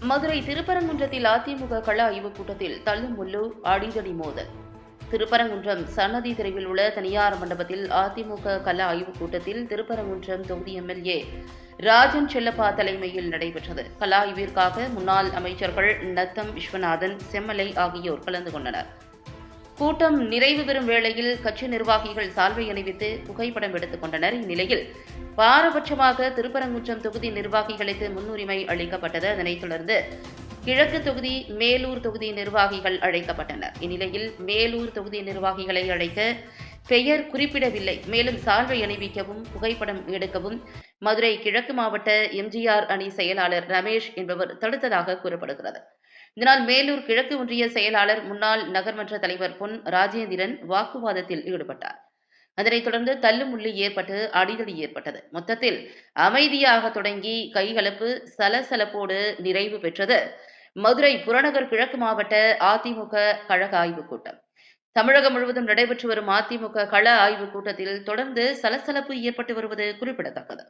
மதுரை திருப்பரங்குன்றத்தில் அதிமுக கள ஆய்வுக் கூட்டத்தில் தள்ளுமுள்ளு அடிதடி மோதல். திருப்பரங்குன்றம் சன்னதி தெருவில் உள்ள தனியார் மண்டபத்தில் அதிமுக கள ஆய்வுக் கூட்டத்தில் திருப்பரங்குன்றம் தொகுதி எம்எல்ஏ ராஜன் செல்லப்பா தலைமையில் நடைபெற்றது. கலாய்விற்காக முன்னாள் அமைச்சர்கள் நத்தம் விஸ்வநாதன் செம்மலை ஆகியோர் கலந்து கொண்டனர். கூட்டம் நிறைவு பெறும் வேளையில் கட்சி நிர்வாகிகள் சால்வை அணிவித்து புகைப்படம் எடுத்துக் கொண்டனர். இந்நிலையில் பாரபட்சமாக திருப்பரங்குன்றம் தொகுதி நிர்வாகிகளுக்கு முன்னுரிமை அளிக்கப்பட்டது. அதனைத் தொடர்ந்து கிழக்கு தொகுதி மேலூர் தொகுதி நிர்வாகிகள் அழைக்கப்பட்டனர். இந்நிலையில் மேலூர் தொகுதி நிர்வாகிகளை அழைக்க பெயர் குறிப்பிடவில்லை. மேலும் சால்வை அணிவிக்கவும் புகைப்படம் எடுக்கவும் மதுரை கிழக்கு மாவட்ட எம்ஜிஆர் அணி செயலாளர் ரமேஷ் என்பவர் தடுத்ததாக கூறப்படுகிறது. இதனால் மேலூர் கிழக்கு ஒன்றிய செயலாளர் முன்னாள் நகர்மன்ற தலைவர் பொன் ராஜேந்திரன் வாக்குவாதத்தில் ஈடுபட்டார். அதனைத் தொடர்ந்து தள்ளுமுள்ளி ஏற்பட்டு அடிதடி ஏற்பட்டது. மொத்தத்தில் அமைதியாக தொடங்கி கைகலப்பு சலசலப்போடு நிறைவு பெற்றது மதுரை புறநகர் கிழக்கு மாவட்ட அதிமுக கழக ஆய்வுக் கூட்டம். தமிழகம் முழுவதும் நடைபெற்று வரும் அதிமுக கள ஆய்வுக் கூட்டத்தில் தொடர்ந்து சலசலப்பு ஏற்பட்டு வருவது குறிப்பிடத்தக்கது.